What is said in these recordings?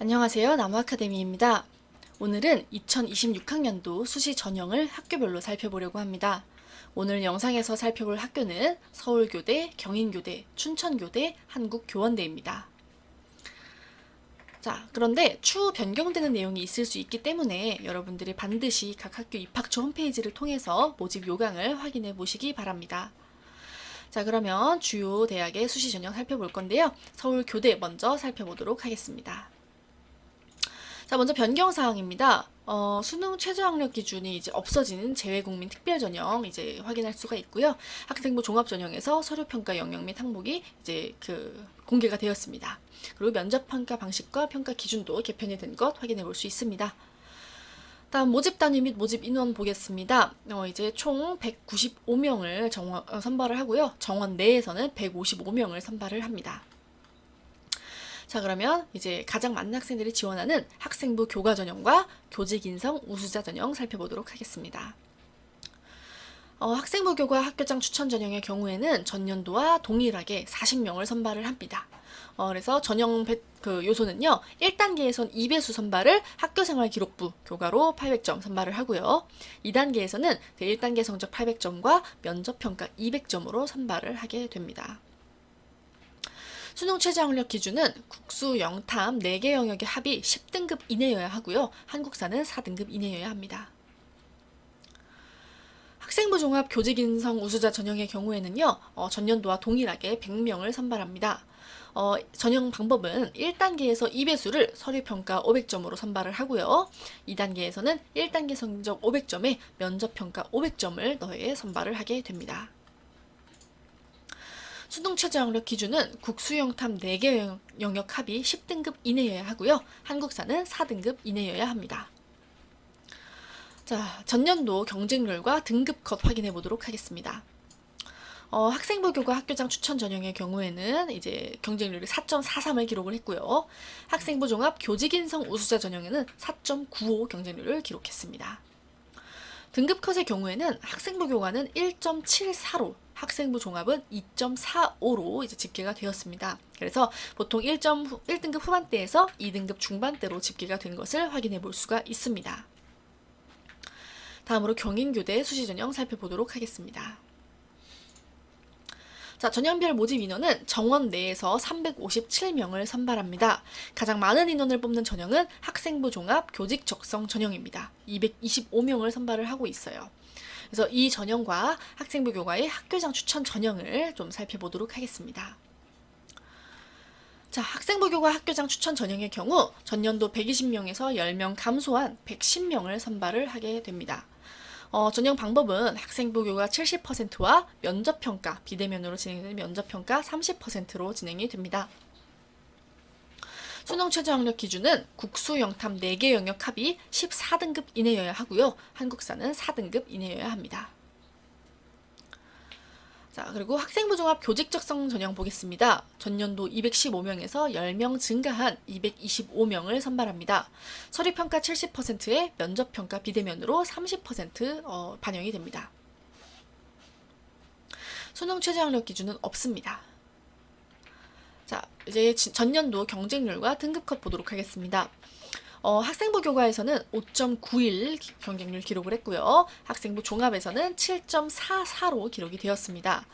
안녕하세요. 나무아카데미입니다. 오늘은 2026학년도 수시 전형을 학교별로 살펴보려고 합니다. 오늘 영상에서 살펴볼 학교는 서울교대, 경인교대, 춘천교대, 한국교원대입니다. 자, 그런데 추후 변경되는 내용이 있을 수 있기 때문에 여러분들이 반드시 각 학교 입학처 홈페이지를 통해서 모집 요강을 확인해 보시기 바랍니다. 자, 그러면 주요 대학의 수시 전형 살펴볼 건데요. 서울교대 먼저 살펴보도록 하겠습니다. 자, 먼저 변경 사항입니다. 어, 수능 최저 학력 기준이 이제 없어지는 재외국민 특별 전형 이제 확인할 수가 있고요. 학생부 종합 전형에서 서류 평가 영역 및 항목이 이제 그 공개가 되었습니다. 그리고 면접 평가 방식과 평가 기준도 개편이 된 것 확인해 볼 수 있습니다. 다음 모집 단위 및 모집 인원 보겠습니다. 어, 이제 총 195명을 정원, 어, 선발을 하고요. 정원 내에서는 155명을 선발을 합니다. 자, 그러면 이제 가장 많은 학생들이 지원하는 학생부 교과 전형과 교직 인성 우수자 전형 살펴보도록 하겠습니다. 어, 학생부 교과 학교장 추천 전형의 경우에는 전년도와 동일하게 40명을 선발을 합니다. 어, 그래서 전형 배- 그 요소는요, 1단계에선 2배수 선발을 학교생활 기록부 교과로 800점 선발을 하고요. 2단계에서는 1단계 성적 800점과 면접평가 200점으로 선발을 하게 됩니다. 수능 최저 학력 기준은 국수, 영탐 4개 영역의 합이 10등급 이내여야 하고요. 한국사는 4등급 이내여야 합니다. 학생부 종합 교직 인성 우수자 전형의 경우에는요. 어, 전년도와 동일하게 100명을 선발합니다. 어, 전형 방법은 1단계에서 2배수를 서류평가 500점으로 선발을 하고요. 2단계에서는 1단계 성적 500점에 면접평가 500점을 더해 선발을 하게 됩니다. 수능 최저 학력 기준은 국수영 탐 4개 영역 합이 10등급 이내여야 하고요. 한국사는 4등급 이내여야 합니다. 자, 전년도 경쟁률과 등급 컷 확인해 보도록 하겠습니다. 어, 학생부 교과 학교장 추천 전형의 경우에는 이제 경쟁률이 4.43을 기록을 했고요. 학생부 종합 교직 인성 우수자 전형에는 4.95 경쟁률을 기록했습니다. 등급 컷의 경우에는 학생부 교과는 1.74로 학생부 종합은 2.45로 이제 집계가 되었습니다. 그래서 보통 1점 1등급 후반대에서 2등급 중반대로 집계가 된 것을 확인해 볼 수가 있습니다. 다음으로 경인교대 수시 전형 살펴보도록 하겠습니다. 자, 전형별 모집 인원은 정원 내에서 357명을 선발합니다. 가장 많은 인원을 뽑는 전형은 학생부 종합 교직 적성 전형입니다. 225명을 선발을 하고 있어요. 그래서 이 전형과 학생부 교과의 학교장 추천 전형을 좀 살펴보도록 하겠습니다. 자, 학생부 교과 학교장 추천 전형의 경우 전년도 120명에서 10명 감소한 110명을 선발을 하게 됩니다. 어, 전형 방법은 학생부 교과 70%와 면접평가, 비대면으로 진행되는 면접평가 30%로 진행이 됩니다. 수능 최저 학력 기준은 국수 영탐 4개 영역 합이 14등급 이내여야 하고요. 한국사는 4등급 이내여야 합니다. 자, 그리고 학생부 종합 교직 적성 전형 보겠습니다. 전년도 215명에서 10명 증가한 225명을 선발합니다. 서류 평가 70%에 면접 평가 비대면으로 30% 어, 반영이 됩니다. 수능 최저 학력 기준은 없습니다. 자, 이제 지- 전년도 경쟁률과 등급 컷 보도록 하겠습니다. 어, 학생부 교과에서는 5.91 기- 경쟁률 기록을 했고요. 학생부 종합에서는 7.44로 기록이 되었습니다.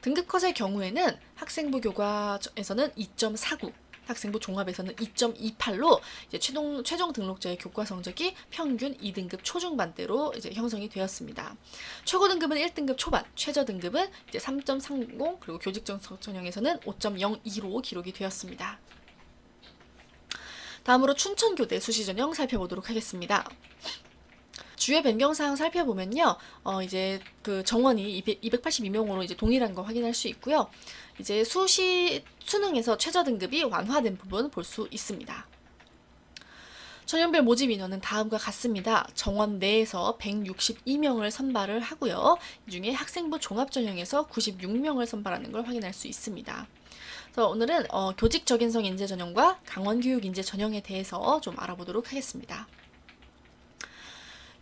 등급 컷의 경우에는 학생부 교과에서는 2.49, 학생부 종합에서는 2.28로 이제 최종 최종 등록자의 교과 성적이 평균 2등급 초중반대로 이제 형성이 되었습니다. 최고 등급은 1등급 초반, 최저 등급은 이제 3.30 그리고 교직정 전형에서는 5.02로 기록이 되었습니다. 다음으로 춘천교대 수시 전형 살펴보도록 하겠습니다. 주요 변경 사항 살펴보면요. 어, 이제 그 정원이 200, 282명으로 이제 동일한 거 확인할 수 있고요. 이제 수시 수능에서 최저 등급이 완화된 부분 볼 수 있습니다. 전형별 모집 인원은 다음과 같습니다. 정원 내에서 162명을 선발을 하고요. 이 중에 학생부 종합 전형에서 96명을 선발하는 걸 확인할 수 있습니다. 그래서 오늘은 어, 교직 적인성 인재 전형과 강원 교육 인재 전형에 대해서 좀 알아보도록 하겠습니다.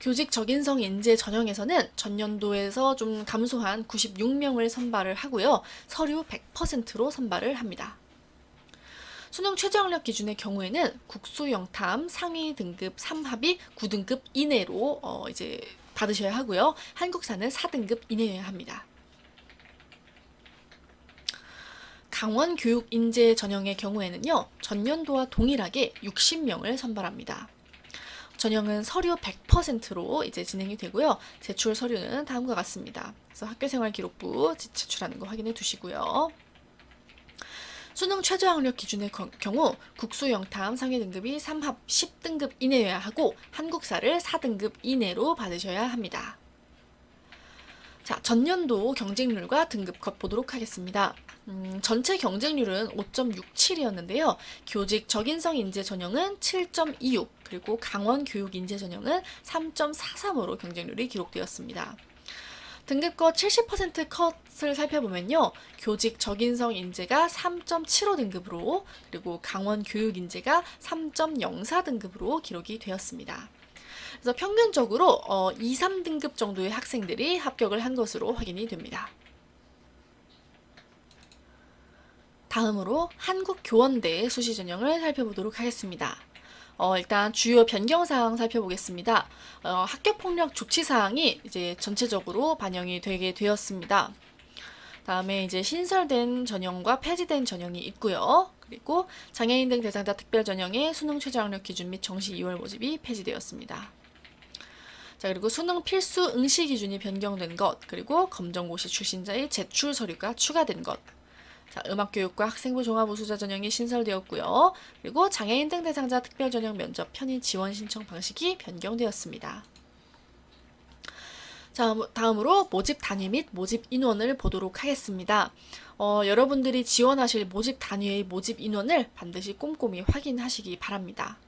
교직 적인성 인재 전형에서는 전년도에서 좀 감소한 96명을 선발을 하고요. 서류 100%로 선발을 합니다. 수능 최저학력 기준의 경우에는 국수 영탐 상위 등급 3합이 9등급 이내로 어, 이제 받으셔야 하고요. 한국사는 4등급 이내여야 합니다. 강원 교육 인재 전형의 경우에는요. 전년도와 동일하게 60명을 선발합니다. 전형은 서류 100%로 이제 진행이 되고요. 제출 서류는 다음과 같습니다. 그래서 학교생활 기록부 제출하는 거 확인해 두시고요. 수능 최저 학력 기준의 거- 경우 국수 영탐 상위 등급이 3합 10등급 이내여야 하고 한국사를 4등급 이내로 받으셔야 합니다. 자, 전년도 경쟁률과 등급컷 보도록 하겠습니다. 음, 전체 경쟁률은 5.67이었는데요. 교직 적인성 인재 전형은 7.26, 그리고 강원 교육 인재 전형은 3.43으로 경쟁률이 기록되었습니다. 등급컷 70% 컷을 살펴보면요. 교직 적인성 인재가 3.75 등급으로 그리고 강원 교육 인재가 3.04 등급으로 기록이 되었습니다. 그래서 평균적으로 어, 2, 3등급 정도의 학생들이 합격을 한 것으로 확인이 됩니다. 다음으로 한국 교원대 수시 전형을 살펴보도록 하겠습니다. 어, 일단 주요 변경 사항 살펴보겠습니다. 어, 학교 폭력 조치 사항이 이제 전체적으로 반영이 되게 되었습니다. 다음에 이제 신설된 전형과 폐지된 전형이 있고요. 그리고 장애인 등 대상자 특별 전형의 수능 최저학력 기준 및 정시 2월 모집이 폐지되었습니다. 자, 그리고 수능 필수 응시 기준이 변경된 것, 그리고 검정고시 출신자의 제출 서류가 추가된 것, 자, 음악교육과 학생부 종합우수자 전형이 신설되었고요. 그리고 장애인 등 대상자 특별 전형 면접 편의 지원 신청 방식이 변경되었습니다. 자, 다음으로 모집 단위 및 모집 인원을 보도록 하겠습니다. 어, 여러분들이 지원하실 모집 단위의 모집 인원을 반드시 꼼꼼히 확인하시기 바랍니다.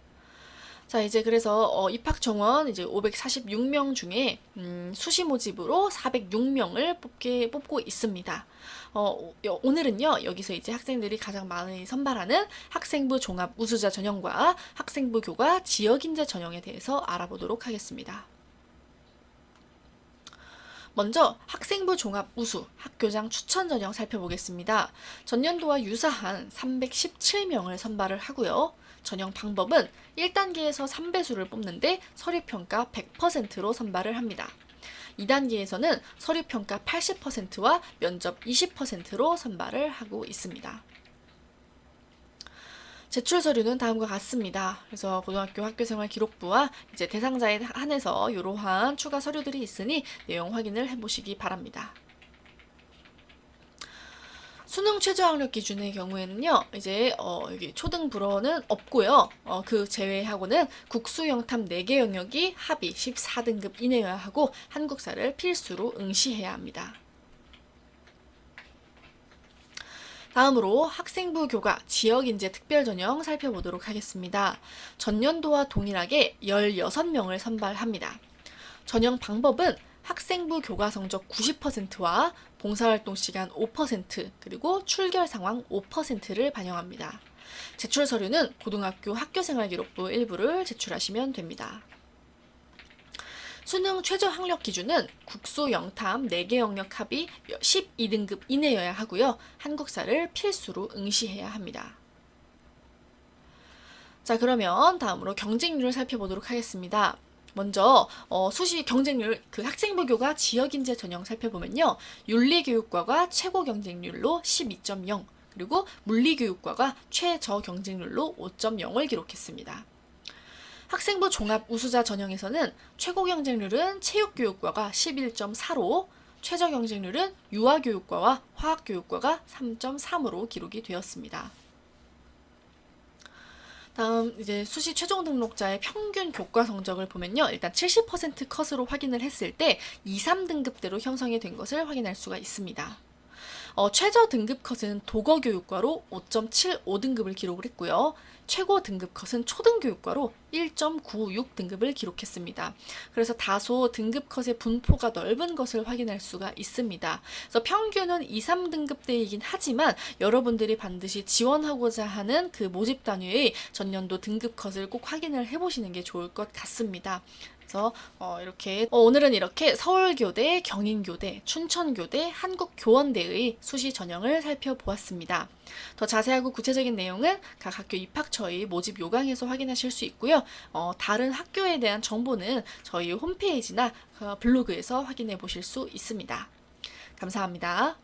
자, 이제 그래서 어, 입학 정원 이제 546명 중에 음, 수시 모집으로 406명을 뽑게 뽑고 있습니다. 어, 요- 오늘은요, 여기서 이제 학생들이 가장 많이 선발하는 학생부 종합 우수자 전형과 학생부 교과 지역 인재 전형에 대해서 알아보도록 하겠습니다. 먼저 학생부 종합 우수 학교장 추천 전형 살펴보겠습니다. 전년도와 유사한 317명을 선발을 하고요. 전형 방법은 1단계에서 3배수를 뽑는데 서류평가 100%로 선발을 합니다. 2단계에서는 서류평가 80%와 면접 20%로 선발을 하고 있습니다. 제출 서류는 다음과 같습니다. 그래서 고등학교 학교생활 기록부와 이제 대상자에 한해서 이러한 추가 서류들이 있으니 내용 확인을 해보시기 바랍니다. 수능 최저학력 기준의 경우에는요, 이제 어, 여기 초등 불어는 없고요. 어, 그 제외하고는 국수 영탐 4개 영역이 합의 14등급 이내여야 하고 한국사를 필수로 응시해야 합니다. 다음으로 학생부 교과 지역인재 특별전형 살펴보도록 하겠습니다. 전년도와 동일하게 16명을 선발합니다. 전형 방법은 학생부 교과 성적 90%와 봉사활동 시간 5% 그리고 출결 상황 5%를 반영합니다. 제출 서류는 고등학교 학교생활 기록부 일부를 제출하시면 됩니다. 수능 최저 학력 기준은 국수 영탐 4개 영역 합이 12등급 이내여야 하고요. 한국사를 필수로 응시해야 합니다. 자, 그러면 다음으로 경쟁률을 살펴보도록 하겠습니다. 먼저 어, 수시 경쟁률 그 학생부 교과 지역인재 전형 살펴보면요. 윤리교육과가 최고 경쟁률로 12.0 그리고 물리교육과가 최저 경쟁률로 5.0을 기록했습니다. 학생부 종합 우수자 전형에서는 최고 경쟁률은 체육교육과가 11.4로 최저 경쟁률은 유아교육과와 화학교육과가 3.3으로 기록이 되었습니다. 다음 이제 수시 최종 등록자의 평균 교과 성적을 보면요. 일단 70% 컷으로 확인을 했을 때 2, 3등급대로 형성이 된 것을 확인할 수가 있습니다. 어, 최저 등급 컷은 도거 교육과로 5.75등급을 기록을 했고요. 최고 등급 컷은 초등 교육과로 1.96 등급을 기록했습니다. 그래서 다소 등급 컷의 분포가 넓은 것을 확인할 수가 있습니다. 그래서 평균은 2, 3등급대이긴 하지만 여러분들이 반드시 지원하고자 하는 그 모집 단위의 전년도 등급 컷을 꼭 확인을 해보시는 게 좋을 것 같습니다. 그래서 어, 이렇게 어, 오늘은 이렇게 서울교대, 경인교대, 춘천교대, 한국교원대의 수시 전형을 살펴보았습니다. 더 자세하고 구체적인 내용은 각 학교 입학처의 모집 요강에서 확인하실 수 있고요. 어, 다른 학교에 대한 정보는 저희 홈페이지나 어, 블로그에서 확인해 보실 수 있습니다. 감사합니다.